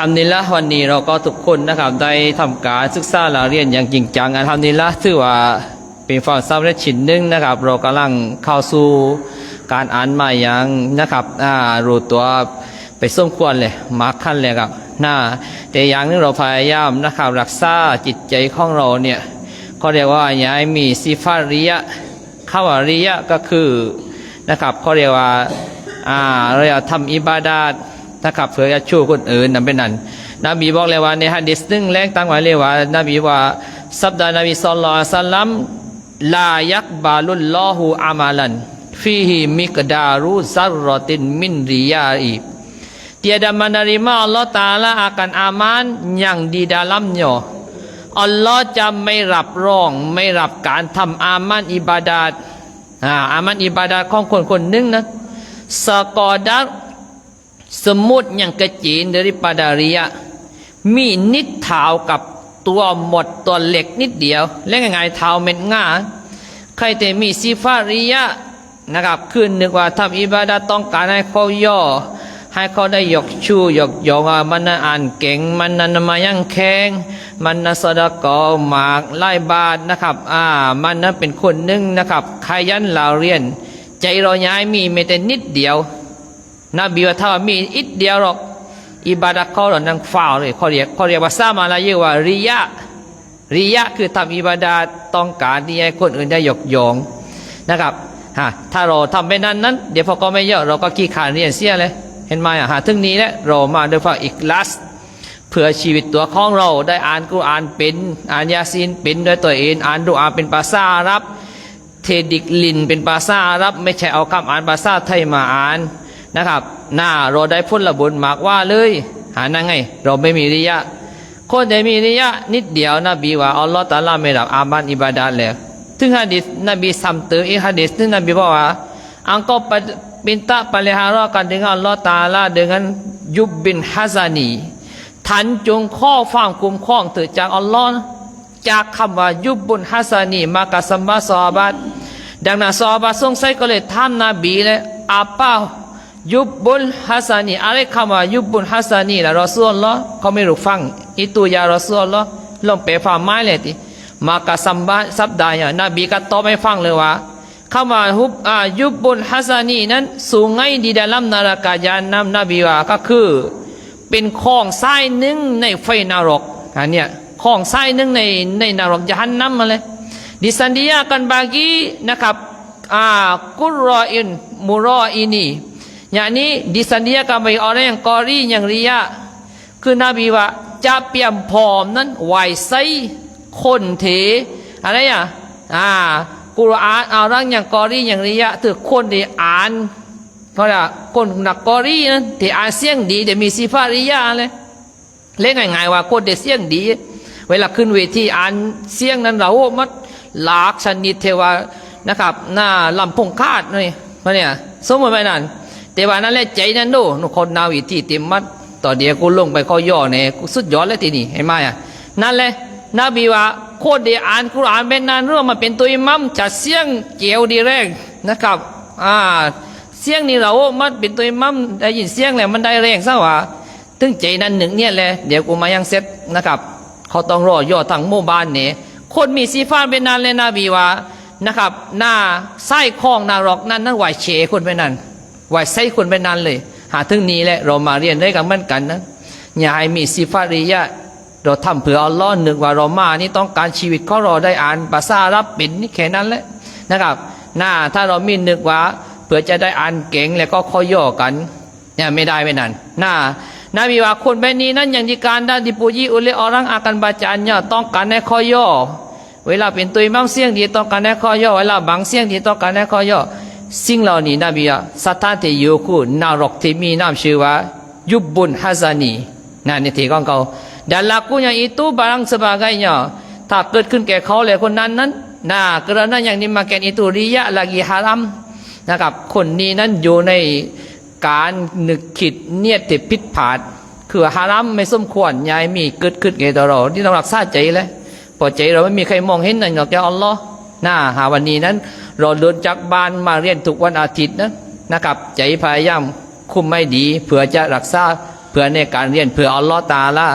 ทำนิลละวันนี้เราก็ทุกคนนะครับได้ทำการศึกษาเราเรียนอย่างจริงจังอันทำนิลละถือว่าเป็นความสำเร็จชิ้นหนึ่งนะครับ เรากำลังเข้าสู่การอ่านใหม่อย่างนะครับอ่ารู้ตัวไปสมควรเลยมาขั้นเลยครับน่าแต่อย่างนึงเราพยายามนะครับรักษาจิตใจของเราเนี่ยเขาเรียกว่าอย่าให้มีสิฟาริยะคำว่าริยะก็คือนะครับเขาเรียกว่าอ่าเราอยากทำอิบาดาต นะครับเพื่อจะช่วคนอื่นนั่นเป็นนั้นนบีบอกเลยว่าในฮะดิษนึ่งแรงตั้งไว้เลยว่านบีว่าสัปดาห์นบีสัลลัลลอฮุอะลัยฮิวะสัลลัมลายักบาลุลลอฮุอามาลันฟีฮิมิกดารุซัรรตินมินริยาอี Tiada menerima Allah Ta'ala akan aman yang di dalamnya อัลลอฮ์จะไม่รับรองไม่รับการทำอามันอิบาดาตอ่าอามันอิบาดาของคนคนหนึ่งนะสกอดัร semut yang kecil daripada riak มีนิดเท้ากับตัวหมดตัวเล็กนิดเดียวและยังไงเท้าเม็ดง่าใครแต่มีซีฟาริยะนะครับคือนึกว่าทำอิบาดาต้องการให้เขาย่อ ให้เขาได้ยกชูยกยองว่ามันน่ะอ่านเก่ง มันนั้นมายังแข็ง มันน่ะสดกอหมากไล่บาทนะครับ อ่า มันนั้นเป็นคนหนึงนะครับ ขยันเราเรียน ใจเราย้ายมีไม่แต่นิดเดียว นบีว่าถ้ามีอิดเดียวหรอกอิบาดะเขาหล่านั้นฝ่าเลยเขาเรียกเขาเรียกว่าซามาลาเยว่าริยะริยะคือทำอิบาดาต้องการที่ให้คนอื่นได้ยกยองนะครับฮะถ้าเราทำไปนั้นนั้น เดี๋ยวพอก็ไม่เยอะเราก็ขี้ขานเรียนเสียเลยเห็นไหมอะฮะถึงนี้แหละเรามาด้วยความอิกลัสเพื่อชีวิตตัวของเราได้อ่านกุรอานเป็นอ่านยาซีนเป็นด้วยตัวเองอ่านดุอาเป็นภาษาอาหรับ เทดิกลินเป็นภาษาอาหรับ ไม่ใช่เอาคำอ่านภาษาไทยมาอ่าน นะครับหน้าเราได้พ้นละบุญมากว่าเลย หานั่งไง เราไม่มีริยะ คนที่มีริยะนิดเดียวนบีว่าอัลลอฮฺตาลาไม่รับอาบันอิบาดาแล้วถึงฮะดิษนบีซ้ำเติมอีกฮะดิษนึงนบีบอกว่า engkau minta peliharakan dengan Allah Ta'ala dengan yubbin hazani ท่านจงข้อฟังคุ้มครองเถิดจากอัลลอฮ์จากคำว่ายุบบุญฮัสานีมากบสัมมาซอฮาบัตดังนั้นซอฮาบัตสงสัยก็เลยถามนบีเลยอาป้า ยุบบุญฮัสานีอะไรคำว่ายุบบุญฮัสานีล่ะรอซูลลอเขาไม่รู้ฟังอิตุยารอซูลลอลงแปลความหมายเลยทีมากบสัมบาสับดาเนี่ยนบีก็ตอบไม่ฟังเลยว่าคำว่าฮุบอ่ายุบบุญฮัสานีนั้น สูงไงดีดัลัมนารากาญานนำนบีว่าก็คือ เป็นข้องทรายหนึ่งในไฟนรกอันเนี้ยข้องทรายหนึ่งในในนรกยานน้ำมาเลยดิสันดียากันบากีนะครับอ่ากุรรออินมุรออินี อย่างนี้ดิสันดียากันไปอะไรอย่างกอรีอย่างริยะคือ นบีว่าจะเปี่ยมพร้อมนั้นไหวไซคนเถอะไรอะอ่ากุรอานเอาร่างอย่างกอรีอย่างริยะถือคนที่อ่านเพราะว่าคนหนักกอรีนั้นที่อ่านเสียงดีเดี๋ยวมีสีฟาริยาเลยเล่นง่ายๆว่าคนเดี๋ยวเสียงดี เวลาขึ้นเวทีอ่านเสียงนั้นเรามัดหลากชนิดเทวานะครับหน้าลำพงคาดนี่เพราะเนี่ยสมมติไปนั่น แต่ว่านั่นแหละใจนั้นดูนุคนนาวิธีเต็มมัดต่อเดียวกูลงไปเขาย่อเนี่ยกูสุดยอดเลยทีนี้เห็นไหมอะนั่นแหละนบีว่าโคตรดีอ่านกุรอานเป็นนานเรื่องมาเป็นตัวอิมัมจัดเสียงเกี่ยวดีแรกนะครับอ่าเสียงนี่เรามันเป็นตัวมั่มได้ยินเสียงแล้วมันได้แรงซะว่าถึงใจนั้นหนึ่งเนี่ยแหละเดี๋ยวกูมายังเซตนะครับเขาต้องรอย่อทั้งหมู่บ้านเนี่ยคนมีสีฟ้าเป็นนานเลยนบีว่านะครับ หน้าไส้คล้องนารอกนั้นนั่นไหวเฉคนไปนั่น ไหวไส้คนไปนั่นเลย หาถึงนี้แหละเรามาเรียนได้กันเหมือนกันนะอย่าให้มีสีฟ้าริยะเราทำเผื่ออัลลอฮ์นึกว่าเรามานี่ต้องการชีวิตของเราได้อ่านภาษาอารับเป็นนี่แค่นั้นแหละนะครับหน้าถ้าเรามีนึกว่าเพื่อจะได้อ่านเก่งแล้วก็ข้อย่อกันเนี่ยไม่ได้ไม่นั่นน่านาบีว่าคนแบบนี้นั้นอย่างที่การได้ดิปุยีอุเลอรังอากันบาจานเนี่ยต้องการให้ข้อย่อ เวลาเป็นตัวมังเสียงดีต้องการให้ข้อย่อเวลาบางเสียงดีต้องการให้ข้อย่อ สิ่งเหล่านี้นบีว่าสถานที่อยู่คู่นรกที่มีน้ำชื่อว่า ยุบบุญฮัซานีนั่นนี่ที่ของเขา dan lakunya itu barang sebagainya ถ้าเกิดขึ้นแก่เขาเลยคนนั้นนั้นน่า kerana yang dimakan itu riya lagi haram นะครับ คนนี้นั้นอยู่ในการนึกคิดเนียดที่ผิดผาดคือฮารัมไม่สมควรยายมีเกิดขึ้นแก่ตัวเราที่ต้องรักษาใจเลยพอใจเราไม่มีใครมองเห็นนั่นนอกจากอัลลอฮ์น่าหาวันนี้นั้น เราเดินจากบ้านมาเรียนทุกวันอาทิตย์นะนะครับ ใจพยายามคุมไม่ดีเพื่อจะรักษาเพื่อในการเรียนเพื่ออัลลอฮ์ตาละ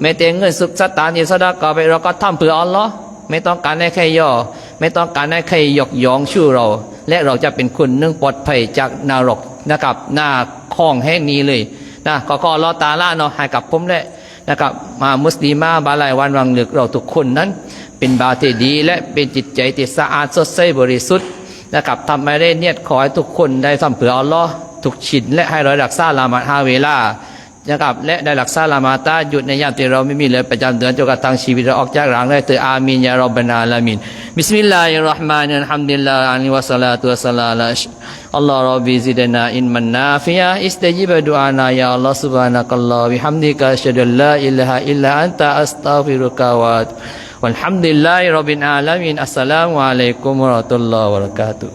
ไม่แต่เงินสุขสตางค์นี่สดากาไปเราก็ทำเพื่ออัลลอฮ์ไม่ต้องการให้ใครย่อ ไม่ต้องการให้ใครยกยองชื่อเรา และเราจะเป็นคนนึ่งปลอดภัยจากนรกนะครับหน้าข้องแห่งนี้เลยนะก็ขออัลลอฮ์ตาละเนาะให้กับผมและนะครับมามุสลิมาบาลายวันวังลึกเราทุกคนนั้น เป็นบาที่ดี และเป็นจิตใจที่สะอาดสดใสบริสุทธิ์นะครับทำไม่ได้เนียดขอให้ทุกคนได้ทำเผื่ออัลลอฮ์ทุกชิ้นและให้เรารักษาละหมาฮาเวลา นะครับและได้หลักซาลามาตาหยุดในยามที่เราไม่มีเลยประจำเดือนจนกระทั่งชีวิตเราออกจากร่างได้เตืออามินยาเราบนาลามินบิสมิลลาฮิรราะห์มานิรฮัมดิลลาอันิวะสลาตุวะสลาลาอัลลอฮ์รบิซิดนาอินมันนาฟิยาอิสตจิบะดูอานายาอัลลอฮ์ซุบานะกัลลอฮ์วิฮัมดิกะชะดัลลาอิลลาอิลลาอันตะอัสตัฟิรุกะวะวัลฮัมดิลลาฮิรบินอาลามินอัสสลามุอะลัยกุมวะราะตุลลอฮ์วะบะเราะกาตุ